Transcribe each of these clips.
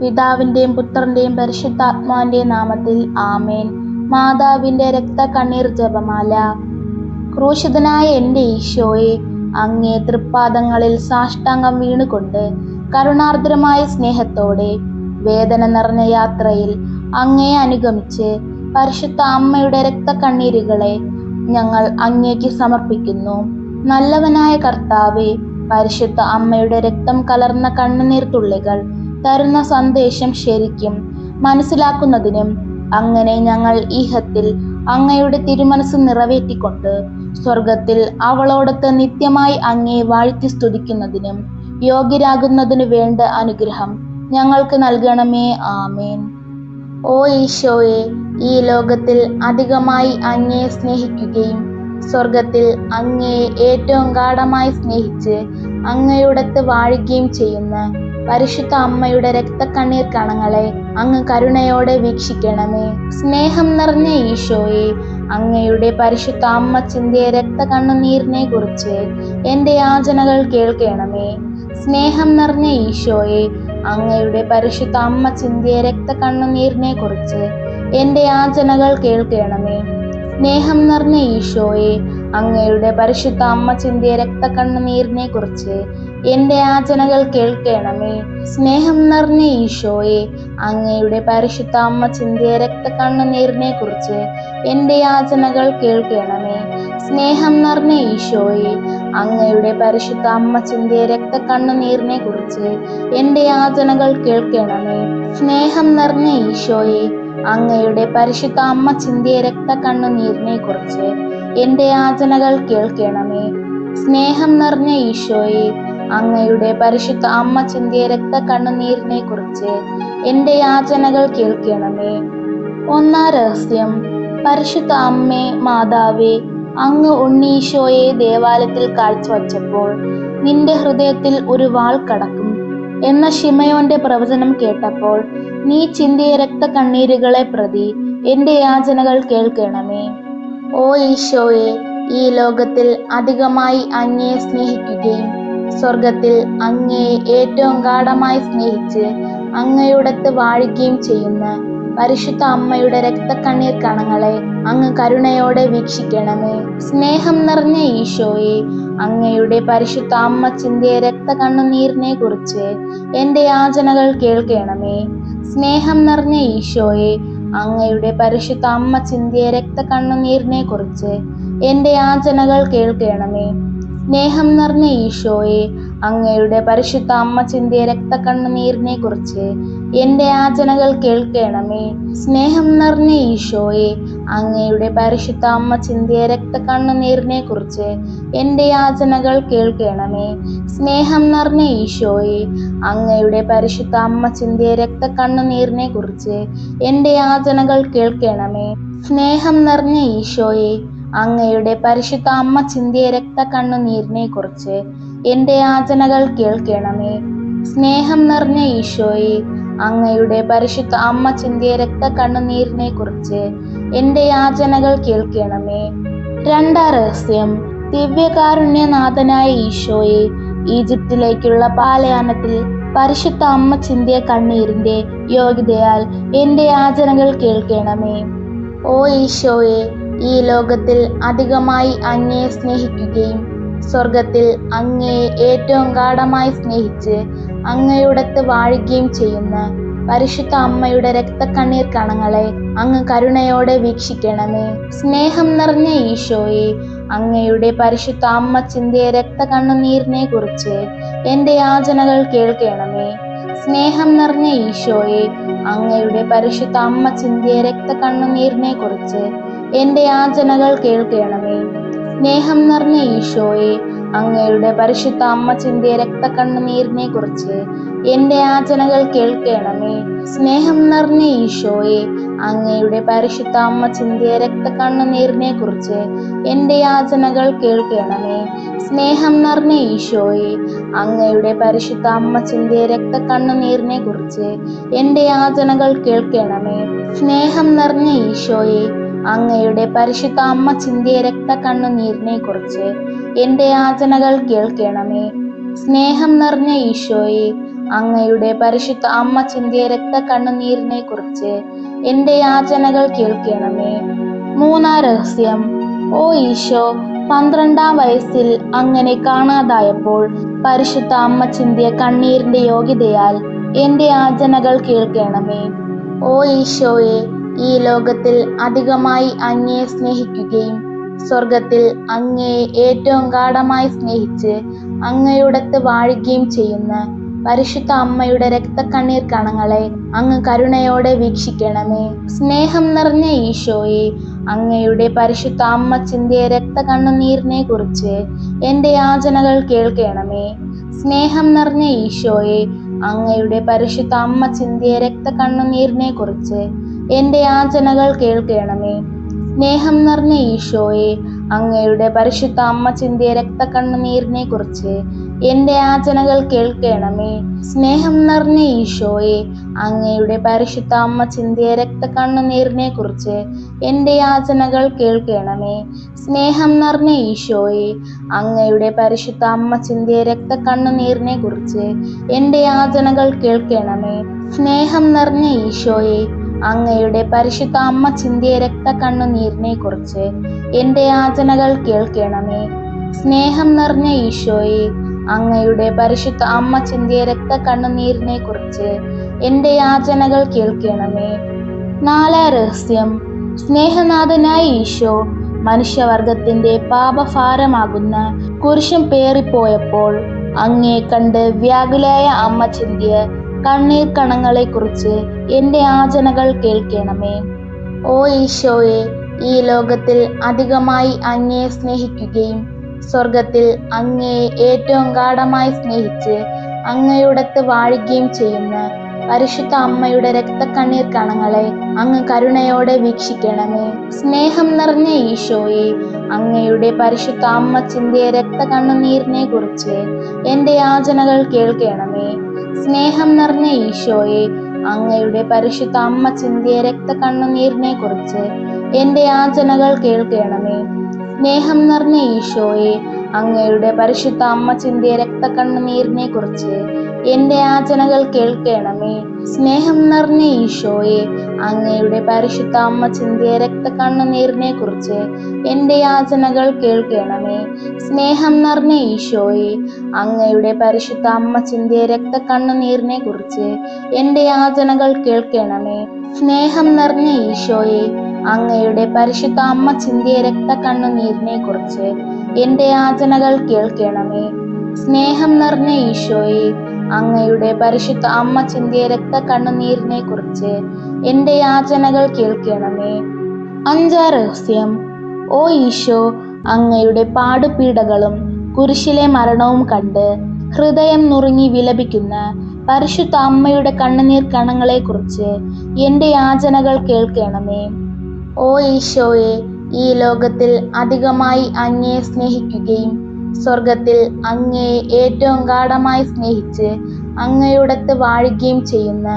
പിതാവിന്റെയും പുത്രന്റെയും പരിശുദ്ധാത്മാവിന്റെയും നാമത്തിൽ ആമേൻ. മാതാവിന്റെ രക്തകണ്ണീർ ജപമാല. ക്രൂശിതനായ എന്റെ ഈശോയെ അങ്ങേ തൃപ്പാദങ്ങളിൽ സാഷ്ടാംഗം വീണുകൊണ്ട് കരുണാർദ്രമായ സ്നേഹത്തോടെ വേദന നിറഞ്ഞ യാത്രയിൽ അങ്ങേ അനുഗമിച്ച് പരിശുദ്ധ അമ്മയുടെ രക്തക്കണ്ണീരുകളെ ഞങ്ങൾ അങ്ങേക്ക് സമർപ്പിക്കുന്നു. നല്ലവനായ കർത്താവെ പരിശുദ്ധ അമ്മയുടെ രക്തം കലർന്ന കണ്ണുനീർ തുള്ളികൾ തരുന്ന സന്ദേശം ശരിക്കും മനസ്സിലാക്കുന്നതിനും അങ്ങനെ ഞങ്ങൾ ഈഹത്തിൽ അങ്ങയുടെ തിരുമനസ് നിറവേറ്റിക്കൊണ്ട് സ്വർഗത്തിൽ അവളോടൊത്ത് നിത്യമായി അങ്ങേ വാഴ്ത്തി സ്തുതിക്കുന്നതിനും യോഗ്യരാകുന്നതിനു വേണ്ട അനുഗ്രഹം ഞങ്ങൾക്ക് നൽകണമേ. ആമേൻ. ഓ ഈശോയെ ഈ ലോകത്തിൽ അധികമായി അങ്ങയെ സ്നേഹിക്കുകയും സ്വർഗത്തിൽ അങ്ങയെ ഏറ്റവും ഗാഠമായി സ്നേഹിച്ച് അങ്ങയോടത്ത് വാഴുകയും ചെയ്യുന്ന പരിശുദ്ധ അമ്മയുടെ രക്തക്കണ്ണീർ കണങ്ങളെ അങ്ങ് കരുണയോടെ വീക്ഷിക്കണമേ. സ്നേഹം നിറഞ്ഞ ഈശോയെ അങ്ങയുടെ പരിശുദ്ധ അമ്മ ചിന്തിയ രക്തകണ്ണുനീരിനെ കുറിച്ച് എന്റെ യാചനകൾ കേൾക്കണമേ. സ്നേഹം നിറഞ്ഞ ഈശോയെ അങ്ങയുടെ പരിശുദ്ധ അമ്മ ചിന്തിയ രക്തകണ്ണുനീരിനെ കുറിച്ച് എന്റെ യാചനകൾ കേൾക്കണമേ. സ്നേഹം നിറഞ്ഞ ഈശോയെ അങ്ങയുടെ പരിശുദ്ധ അമ്മ ചിന്തിയ രക്തകണ്ണുനീരിനെ കുറിച്ച് എന്റെ ആചനകൾ കേൾക്കണമേ. സ്നേഹം നിറഞ്ഞ ഈശോയെ അങ്ങയുടെ പരിശുദ്ധ അമ്മ ചിന്തിയ രക്തകണ്ണുനീരിനെ കുറിച്ച് എന്റെ ആചനകൾ കേൾക്കണമേ. സ്നേഹം നിറഞ്ഞ ഈശോയെ അങ്ങയുടെ പരിശുദ്ധ അമ്മ ചിന്തിയ രക്തകണ്ണുനീരിനെ കുറിച്ച് എന്റെ ആചനകൾ കേൾക്കണമേ. സ്നേഹം നിറഞ്ഞ ഈശോയെ അങ്ങയുടെ പരിശുദ്ധ അമ്മ ചിന്തിയ രക്തകണ്ണുനീരിനെ കുറിച്ച് എന്റെ യാചനകൾ കേൾക്കണമേ. സ്നേഹം നിറഞ്ഞ ഈശോയെ അങ്ങയുടെ പരിശുദ്ധ അമ്മ ചിന്തിയ രക്ത കണ്ണുനീരിനെ കുറിച്ച് എന്റെ യാചനകൾ കേൾക്കണമേ. ഒന്നാം രഹസ്യം പരിശുദ്ധ അമ്മേ മാതാവേ അങ്ങ് ഉണ്ണീശോയെ ദേവാലയത്തിൽ കാഴ്ചവച്ചപ്പോൾ നിന്റെ ഹൃദയത്തിൽ ഒരു വാൾ കടക്കും. എന്ന ഷിമയോന്റെ പ്രവചനം കേട്ടപ്പോൾ നീ ചിന്തിയ രക്തകണ്ണീരുകളെ പ്രതി എന്റെ യാചനകൾ കേൾക്കണമേ. ഓ ഈശോയെ ഈ ലോകത്തിൽ അധികമായി അങ്ങയെ സ്നേഹിക്കുകയും സ്വർഗത്തിൽ അങ്ങയെ ഏറ്റവും ഗാഠമായി സ്നേഹിച്ച് അങ്ങയോടത്ത് വാഴുകയും ചെയ്യുന്ന പരിശുദ്ധ അമ്മയുടെ രക്തക്കണ്ണീർ കണങ്ങളെ അങ്ങ് കരുണയോടെ വീക്ഷിക്കണമേ. സ്നേഹം നിറഞ്ഞ ഈശോയെ അങ്ങയുടെ പരിശുദ്ധ അമ്മ ചിന്തയെ രക്തകണ്ണുനീരിനെ കുറിച്ച് എന്റെ യാചനകൾ കേൾക്കണമേ. സ്നേഹം നിറഞ്ഞ ഈശോയെ അങ്ങയുടെ പരിശുദ്ധ അമ്മ ചിന്തിയ രക്തകണ്ണുനീരിനെ കുറിച്ച് എന്റെ യാചനകൾ കേൾക്കണമേ. സ്നേഹം നിറഞ്ഞ ഈശോയെ അങ്ങയുടെ പരിശുദ്ധ അമ്മ ചിന്തിയ രക്തകണ്ണുനീരിനെ കുറിച്ച് എന്റെ ആചനകൾ കേൾക്കണമേ. സ്നേഹം നിറഞ്ഞ ഈശോയെ അങ്ങയുടെ പരിശുദ്ധ അമ്മ ചിന്തിയ രക്തകണ്ണുനീരിനെ കുറിച്ച് എന്റെ ആചനകൾ കേൾക്കണമേ. സ്നേഹം നിറഞ്ഞ ഈശോയെ അങ്ങയുടെ പരിശുദ്ധ അമ്മ ചിന്തിയ രക്തകണ്ണുനീരിനെ കുറിച്ച് എന്റെ ആചനകൾ കേൾക്കണമേ. സ്നേഹം നിറഞ്ഞ ഈശോയെ അങ്ങയുടെ പരിശുദ്ധ അമ്മ ചിന്തിയ രക്തകണ്ണുനീരിനെ കുറിച്ച് എന്റെ യാചനകൾ കേൾക്കണമേ. സ്നേഹം നിറഞ്ഞ ഈശോയെ അങ്ങയുടെ പരിശുദ്ധ അമ്മ ചിന്തിയ രക്തകണ്ണുനീരിനെ കുറിച്ച് എന്റെ യാചനകൾ കേൾക്കണമേ. രണ്ടാം രഹസ്യം ദിവ്യകാരുണ്യനാഥനായ ഈശോയെ ഈജിപ്തിലേക്കുള്ള പാലയാനത്തിൽ പരിശുദ്ധ അമ്മ ചിന്തിയ കണ്ണീരിന്റെ യോഗ്യതയാൽ എന്റെ യാചനകൾ കേൾക്കണമേ. ഓ ഈശോയെ ഈ ലോകത്തിൽ അധികമായി അങ്ങയെ സ്നേഹിക്കുകയും സ്വർഗത്തിൽ അങ്ങയെ ഏറ്റവും ഗാഠമായി സ്നേഹിച്ച് അങ്ങയോടത്ത് വാഴുകയും ചെയ്യുന്ന പരിശുദ്ധ അമ്മയുടെ രക്തക്കണ്ണീർ കണങ്ങളെ അങ്ങ് കരുണയോടെ വീക്ഷിക്കണമേ. സ്നേഹം നിറഞ്ഞ ഈശോയെ അങ്ങയുടെ പരിശുദ്ധ അമ്മ ചിന്തിയ രക്തകണ്ണുനീരിനെ കുറിച്ച് എന്റെ യാചനകൾ കേൾക്കണമേ. സ്നേഹം നിറഞ്ഞ ഈശോയെ അങ്ങയുടെ പരിശുദ്ധ അമ്മ ചിന്തിയ രക്തകണ്ണുനീരിനെ കുറിച്ച് എന്റെ യാചനകൾ കേൾക്കണമേ. സ്നേഹം നിറഞ്ഞ ഈശോയെ അങ്ങയുടെ പരിശുദ്ധ അമ്മ ചിന്തിയ രക്തകണ്ണുനീരിനെ കുറിച്ച് എന്റെ ആചനകൾ കേൾക്കണമേ. സ്നേഹം നിറഞ്ഞ ഈശോയെ അങ്ങയുടെ പരിശുദ്ധ അമ്മ ചിന്തിയ രക്തക്കണ്ണുനീരിനെ കുറിച്ച് എന്റെ യാചനകൾ കേൾക്കണമേ. സ്നേഹം നിറഞ്ഞ ഈശോയെ അങ്ങയുടെ പരിശുദ്ധ അമ്മ ചിന്തിയ രക്തക്കണ്ണുനീരിനെ കുറിച്ച് എന്റെ യാചനകൾ കേൾക്കണമേ. സ്നേഹം നിറഞ്ഞ ഈശോയെ അങ്ങയുടെ പരിശുദ്ധ അമ്മ ചിന്തിയ രക്തകണ്ണുനീരിനെ കുറിച്ച് എന്റെ യാചനകൾ കേൾക്കണമേ. സ്നേഹം നിറഞ്ഞ ഈശോയെ അങ്ങയുടെ പരിശുദ്ധ അമ്മ ചിന്തിയ രക്ത കണ്ണുനീരിനെ കുറിച്ച് എന്റെ യാചനകൾ കേൾക്കണമേ. മൂന്നാം രഹസ്യം ഓ ഈശോ പന്ത്രണ്ടാം വയസ്സിൽ അങ്ങനെ കാണാതായപ്പോൾ പരിശുദ്ധ അമ്മ ചിന്തിയ കണ്ണീരിന്റെ യോഗ്യതയാൽ എന്റെ യാചനകൾ കേൾക്കണമേ. ഓ ഈശോയെ ഈ ലോകത്തിൽ അധികമായി അങ്ങയെ സ്നേഹിക്കുകയും സ്വർഗത്തിൽ അങ്ങയെ ഏറ്റവും ഗാഠമായി സ്നേഹിച്ച് അങ്ങയോടത്ത് വാഴുകയും ചെയ്യുന്ന പരിശുദ്ധ അമ്മയുടെ രക്തക്കണ്ണീർ കണങ്ങളെ അങ്ങ് കരുണയോടെ വീക്ഷിക്കണമേ. സ്നേഹം നിറഞ്ഞ ഈശോയെ അങ്ങയുടെ പരിശുദ്ധ അമ്മ ചിന്തിയ രക്തകണ്ണുനീരിനെ കുറിച്ച് എന്റെ യാചനകൾ കേൾക്കണമേ. സ്നേഹം നിറഞ്ഞ ഈശോയെ അങ്ങയുടെ പരിശുദ്ധ അമ്മ ചിന്തിയ രക്തകണ്ണുനീരിനെ കുറിച്ച് എന്റെ യാചനകൾ കേൾക്കണമേ. സ്നേഹം നിറഞ്ഞ ഈശോയെ അങ്ങയുടെ പരിശുദ്ധ അമ്മ ചിന്തിയ രക്തക്കണ്ണുനീരിനെ കുറിച്ച് എന്റെ യാചനകൾ കേൾക്കണമേ. സ്നേഹം നിറഞ്ഞ ഈശോയെ അങ്ങയുടെ പരിശുദ്ധ അമ്മ ചിന്തിയ രക്തക്കണ്ണുനീരിനെ കുറിച്ച് എന്റെ യാചനകൾ കേൾക്കണമേ. സ്നേഹം നിറഞ്ഞ ഈശോയെ അങ്ങയുടെ പരിശുദ്ധ അമ്മ ചിന്തിയ രക്തക്കണ്ണുനീരിനെ കുറിച്ച് എന്റെ യാചനകൾ കേൾക്കണമേ. സ്നേഹം നിറഞ്ഞ ഈശോയെ അങ്ങയുടെ പരിശുദ്ധ അമ്മ ചിന്തിയ രക്തക്കണ്ണുനീരിനെ കുറിച്ച് എന്റെ യാചനകൾ കേൾക്കണമേ. സ്നേഹം നിറഞ്ഞ ഈശോയെ അങ്ങയുടെ പരിശുദ്ധ അമ്മ ചിന്തിയ രക്തക്കണ്ണുനീരിനെ കുറിച്ച് എന്റെ യാചനകൾ കേൾക്കണമേ. നാലാം രഹസ്യം. സ്നേഹനാഥനായ ഈശോ മനുഷ്യവർഗത്തിന്റെ പാപഭാരമാകുന്ന കുരിശും പേറിപ്പോയപ്പോൾ അങ്ങേ കണ്ട് വ്യാകുലായ അമ്മ ചിന്തിയ കണ്ണീർ കണങ്ങളെ കുറിച്ച് എന്റെ ആചനകൾ കേൾക്കണമേ. ഓ ഈശോയെ ഈ ലോകത്തിൽ അധികമായി അങ്ങയെ സ്നേഹിക്കുകയും സ്വർഗത്തിൽ അങ്ങയെ ഏറ്റവും ഗാഠമായി സ്നേഹിച്ച് അങ്ങയോടത്ത് വാഴുകയും ചെയ്യുന്ന പരിശുദ്ധ അമ്മയുടെ രക്തക്കണ്ണീർ കണങ്ങളെ അങ്ങ് കരുണയോടെ വീക്ഷിക്കണമേ. സ്നേഹം നിറഞ്ഞ ഈശോയെ അങ്ങയുടെ പരിശുദ്ധ അമ്മ ചിന്തിയ രക്തകണ്ണുനീരിനെ കുറിച്ച് എന്റെ യാചനകൾ കേൾക്കണമേ. സ്നേഹം നിറഞ്ഞ ഈശോയെ അങ്ങയുടെ പരിശുദ്ധ അമ്മ ചിന്തിയ രക്ത കണ്ണുനീരിനെ കുറിച്ച് എന്റെ യാചനകൾ കേൾക്കണമേ. സ്നേഹം നിറഞ്ഞ ഈശോയെ അങ്ങയുടെ പരിശുദ്ധ അമ്മ ചിന്തിയ രക്തകണ്ണുനീരിനെ കുറിച്ച് എന്റെ ആചനകൾ കേൾക്കണമേ. സ്നേഹം നിറഞ്ഞ ഈശോയെ അങ്ങയുടെ പരിശുദ്ധ അമ്മ ചിന്തിയ രക്തകണ്ണുനീരിനെ കുറിച്ച് എന്റെ ആചനകൾ കേൾക്കണമേ. സ്നേഹം നിറഞ്ഞ ഈശോയെ അങ്ങയുടെ പരിശുദ്ധ അമ്മ ചിന്തിയ രക്തകണ്ണുനീരിനെ കുറിച്ച് എന്റെ ആചനകൾ കേൾക്കണമേ. സ്നേഹം നിറഞ്ഞ ഈശോയെ അങ്ങയുടെ പരിശുദ്ധ അമ്മ ചിന്തിയ രക്തകണ്ണുനീരിനെ കുറിച്ച് എന്റെ യാചനകൾ കേൾക്കണമേ. സ്നേഹം നിറഞ്ഞ ഈശോയെ അങ്ങയുടെ പരിശുദ്ധ അമ്മ ചിന്തിയ രക്ത കണ്ണുനീരിനെ കുറിച്ച് എന്റെ യാചനകൾ കേൾക്കണമേ. അഞ്ചാ രഹസ്യം. ഓ ഈശോ അങ്ങയുടെ പാടുപീഡകളും കുരിശിലെ മരണവും കണ്ട് ഹൃദയം നുറുങ്ങി വിലപിക്കുന്ന പരിശുദ്ധ അമ്മയുടെ കണ്ണുനീർ കണങ്ങളെ കുറിച്ച് എന്റെ യാചനകൾ കേൾക്കണമേ. ഓ ഈശോയെ ഈ ലോകത്തിൽ അധികമായി അങ്ങയെ സ്നേഹിക്കുകയും സ്വർഗത്തിൽ അങ്ങയെ ഏറ്റവും ഗാഠമായി സ്നേഹിച്ച് അങ്ങയോടത്ത് വാഴുകയും ചെയ്യുന്ന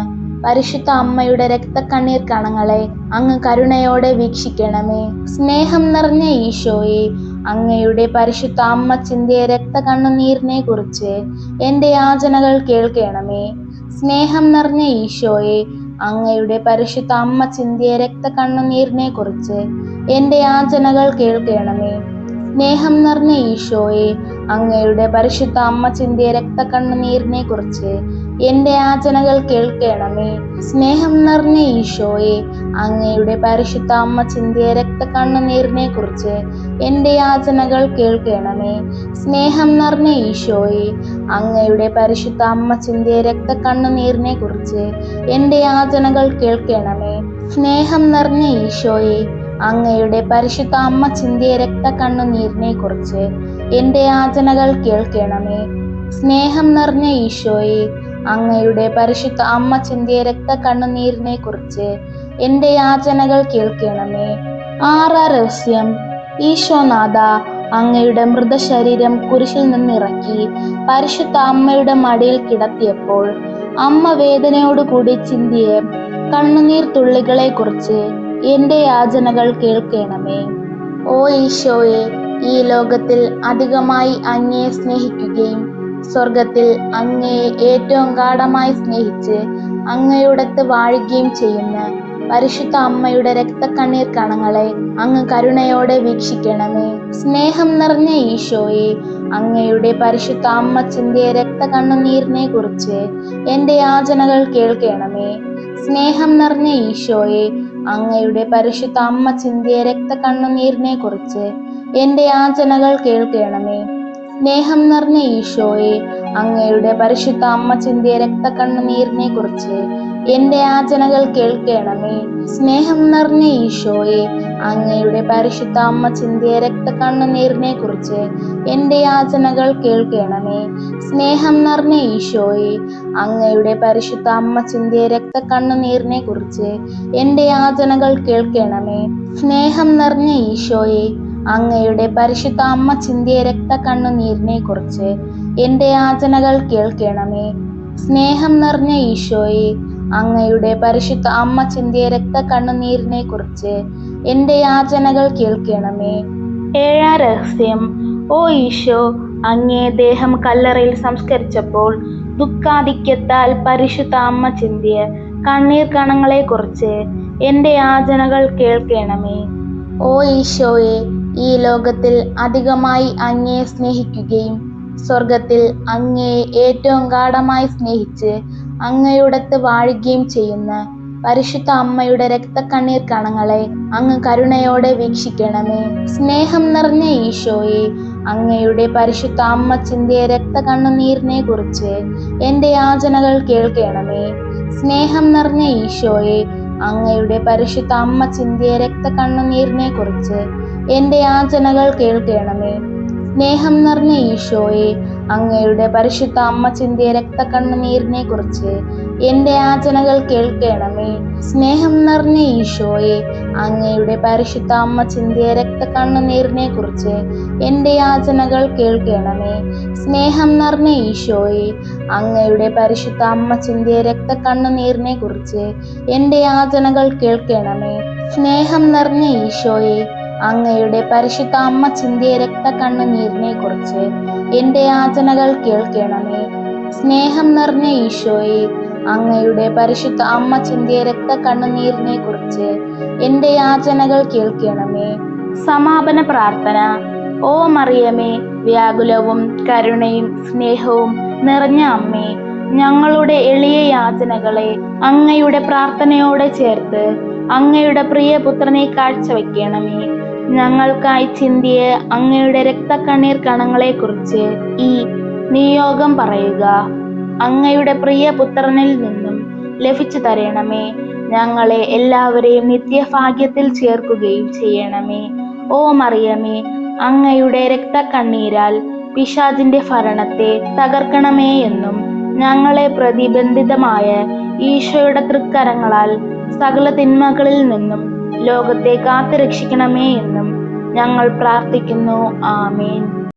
പരിശുദ്ധ അമ്മയുടെ രക്തക്കണ്ണീർ കണങ്ങളെ അങ്ങ് കരുണയോടെ വീക്ഷിക്കണമേ. സ്നേഹം നിറഞ്ഞ ഈശോയെ അങ്ങയുടെ പരിശുദ്ധ അമ്മ ചിന്തിയ രക്തകണ്ണുനീരിനെ കുറിച്ച് എന്റെ യാചനകൾ കേൾക്കണമേ. സ്നേഹം നിറഞ്ഞ ഈശോയെ അങ്ങയുടെ പരിശുദ്ധ അമ്മ ചിന്തിയ രക്തകണ്ണുനീരിനെ കുറിച്ച് എന്റെ യാചനകൾ കേൾക്കണമേ. സ്നേഹം നിറഞ്ഞ ഈശോയെ അങ്ങയുടെ പരിശുദ്ധ അമ്മ ചിന്തിയ രക്തകണ്ണുനീരിനെ കുറിച്ച് എന്റെ ആചനകൾ കേൾക്കണമേ. സ്നേഹം നിറഞ്ഞ ഈശോയെ അങ്ങയുടെ പരിശുദ്ധ അമ്മ ചിന്തിയ രക്ത കണ്ണുനീരിനെ കുറിച്ച് എന്റെ ആചനകൾ കേൾക്കണമേ. സ്നേഹം നിറഞ്ഞ ഈശോയെ അങ്ങയുടെ പരിശുദ്ധ അമ്മ ചിന്തിയ രക്ത കണ്ണുനീരിനെ കുറിച്ച് എന്റെ ആചനകൾ കേൾക്കണമേ. സ്നേഹം നിറഞ്ഞ ഈശോയെ അങ്ങയുടെ പരിശുദ്ധ അമ്മ ചിന്തിയ രക്ത കണ്ണുനീരിനെ കുറിച്ച് എന്റെ ആചനകൾ കേൾക്കണമേ. സ്നേഹം നിറഞ്ഞ ഈശോയെ അങ്ങയുടെ പരിശുദ്ധ അമ്മ ചിന്തിയ രക്തകണ്ണുനീരിനെ കുറിച്ച് എന്റെ യാചനകൾ കേൾക്കണമേ. ആറാ രഹസ്യം ഈശോനാഥ അങ്ങയുടെ മൃതശരീരം കുരിശിൽ നിന്നിറക്കി പരിശുദ്ധ അമ്മയുടെ മടിയിൽ കിടത്തിയപ്പോൾ അമ്മ വേദനയോടുകൂടി ചിന്തിയ കണ്ണുനീർ തുള്ളികളെ കുറിച്ച് എന്റെ യാചനകൾ കേൾക്കണമേ. ഓ ഈശോയെ ഈ ലോകത്തിൽ അധികമായി അങ്ങയെ സ്നേഹിക്കുകയും സ്വർഗത്തിൽ അങ്ങയെ ഏറ്റവും ഗാഠമായി സ്നേഹിച്ച് അങ്ങയോടൊത്ത് വാഴുകയും ചെയ്യുന്ന പരിശുദ്ധ അമ്മയുടെ രക്തക്കണ്ണീർ കണങ്ങളെ അങ്ങ് കരുണയോടെ വീക്ഷിക്കണമേ. സ്നേഹം നിറഞ്ഞ ഈശോയെ അങ്ങയുടെ പരിശുദ്ധ അമ്മ ചിന്തിയ രക്തകണ്ണുനീരിനെ കുറിച്ച് എന്റെ യാചനകൾ കേൾക്കണമേ. സ്നേഹം നിറഞ്ഞ ഈശോയെ അങ്ങയുടെ പരിശുദ്ധ അമ്മ ചിന്തിയ രക്തകണ്ണുനീരിനെ കുറിച്ച് എന്റെ യാചനകൾ കേൾക്കണമേ. സ്നേഹം നിറഞ്ഞ ഈശോയെ അങ്ങയുടെ പരിശുദ്ധ അമ്മ ചിന്തിയ രക്തക്കണ്ണുനീരിനെ കുറിച്ച് എന്റെ ആചനകൾ കേൾക്കണമേ. സ്നേഹം നിറഞ്ഞ ഈശോയെ അങ്ങയുടെ പരിശുദ്ധ അമ്മ ചിന്തിയ രക്തക്കണ്ണുനീരിനെ കുറിച്ച് എന്റെ ആചനകൾ കേൾക്കണമേ. സ്നേഹം നിറഞ്ഞ ഈശോയെ അങ്ങയുടെ പരിശുദ്ധ അമ്മ ചിന്തിയ രക്തക്കണ്ണുനീരിനെ കുറിച്ച് എന്റെ ആചനകൾ കേൾക്കണമേ. സ്നേഹം നിറഞ്ഞ ഈശോയെ അങ്ങയുടെ പരിശുദ്ധ അമ്മ ചിന്തിയ രക്തകണ്ണുനീരിനെ കുറിച്ച് എന്റെ യാചനകൾ കേൾക്കണമേ. സ്നേഹം നിറഞ്ഞ ഈശോയെ അങ്ങയുടെ പരിശുദ്ധ അമ്മ ചിന്തിയ രക്തകണ്ണുനീരിനെ കുറിച്ച് എന്റെ യാചനകൾ കേൾക്കണമേ. ഏഴാം രഹസ്യം. ഓ ഈശോ അങ്ങേ ദേഹം കല്ലറയിൽ സംസ്കരിച്ചപ്പോൾ ദുഃഖാധിക്യത്താൽ പരിശുദ്ധ അമ്മ ചിന്തിയ കണ്ണീർ കണങ്ങളെ കുറിച്ച് എന്റെ യാചനകൾ കേൾക്കണമേ. ഓ ഈശോയെ ഈ ലോകത്തിൽ അധികമായി അങ്ങയെ സ്നേഹിക്കുകയും സ്വർഗത്തിൽ അങ്ങയെ ഏറ്റവും ഗാഠമായി സ്നേഹിച്ച് അങ്ങയുടത്ത് വാഴുകയും ചെയ്യുന്ന പരിശുദ്ധ അമ്മയുടെ രക്തക്കണ്ണീർ കണങ്ങളെ അങ്ങ് കരുണയോടെ വീക്ഷിക്കണമേ. സ്നേഹം നിറഞ്ഞ ഈശോയെ അങ്ങയുടെ പരിശുദ്ധ അമ്മ ചിന്തിയ രക്തകണ്ണുനീരിനെ കുറിച്ച് എന്റെ യാചനകൾ കേൾക്കണമേ. സ്നേഹം നിറഞ്ഞ ഈശോയെ അങ്ങയുടെ പരിശുദ്ധ അമ്മ ചിന്തിയ രക്തകണ്ണുനീരിനെ കുറിച്ച് എന്റെ യാചനകൾ കേൾക്കണമേ. സ്നേഹം നിറഞ്ഞ ഈശോയെ അങ്ങയുടെ പരിശുദ്ധ അമ്മ ചിന്തിയ രക്തക്കണ്ണുനീരിനെ കുറിച്ച് എന്റെ യാചനകൾ കേൾക്കണമേ. സ്നേഹം നിറഞ്ഞ ഈശോയെ അങ്ങയുടെ പരിശുദ്ധ അമ്മ ചിന്തിയ രക്തക്കണ്ണുനീരിനെ കുറിച്ച് എന്റെ യാചനകൾ കേൾക്കണമേ. സ്നേഹം നിറഞ്ഞ ഈശോയെ അങ്ങയുടെ പരിശുദ്ധ അമ്മ ചിന്തിയ രക്തക്കണ്ണുനീരിനെ കുറിച്ച് എന്റെ യാചനകൾ കേൾക്കണമേ. സ്നേഹം നിറഞ്ഞ ഈശോയെ അങ്ങയുടെ പരിശുദ്ധ അമ്മ ചിന്തിയ രക്തകണ്ണുനീരിനെ കുറിച്ച് എന്റെ യാചനകൾ കേൾക്കണമേ. സ്നേഹം നിറഞ്ഞ ഈശോയെ അങ്ങയുടെ പരിശുദ്ധ അമ്മ ചിന്തിയ രക്തകണ്ണുനീരിനെ കുറിച്ച് എന്റെ യാചനകൾ കേൾക്കണമേ. സമാപന പ്രാർത്ഥന. ഓ മറിയമേ വ്യാകുലവും കരുണയും സ്നേഹവും നിറഞ്ഞ അമ്മേ ഞങ്ങളുടെ എളിയ യാചനകളെ അങ്ങയുടെ പ്രാർത്ഥനയോടെ ചേർത്ത് അങ്ങയുടെ പ്രിയപുത്രനെ കാഴ്ചവെക്കണമേ. ഞങ്ങൾക്കായി ചിന്തിയ അങ്ങയുടെ രക്തക്കണ്ണീർ കണങ്ങളെക്കുറിച്ച് ഈ നിയോഗം പറയുക. അങ്ങയുടെ പ്രിയ പുത്രനിൽ നിന്നും ലഭിച്ചു തരണമേ. ഞങ്ങളെ എല്ലാവരെയും നിത്യഭാഗ്യത്തിൽ ചേർക്കുകയും ചെയ്യണമേ. ഓ മറിയമേ അങ്ങയുടെ രക്തക്കണ്ണീരാൽ പിശാദിന്റെ ഭരണത്തെ തകർക്കണമേ എന്നും ഞങ്ങളെ പ്രതിബന്ധിതമായ ഈശോയുടെ തൃക്കരങ്ങളാൽ സകല തിന്മകളിൽ നിന്നും ലോകത്തെ കാത്തുരക്ഷിക്കണമേ എന്നും ഞങ്ങൾ പ്രാർത്ഥിക്കുന്നു. ആമേൻ.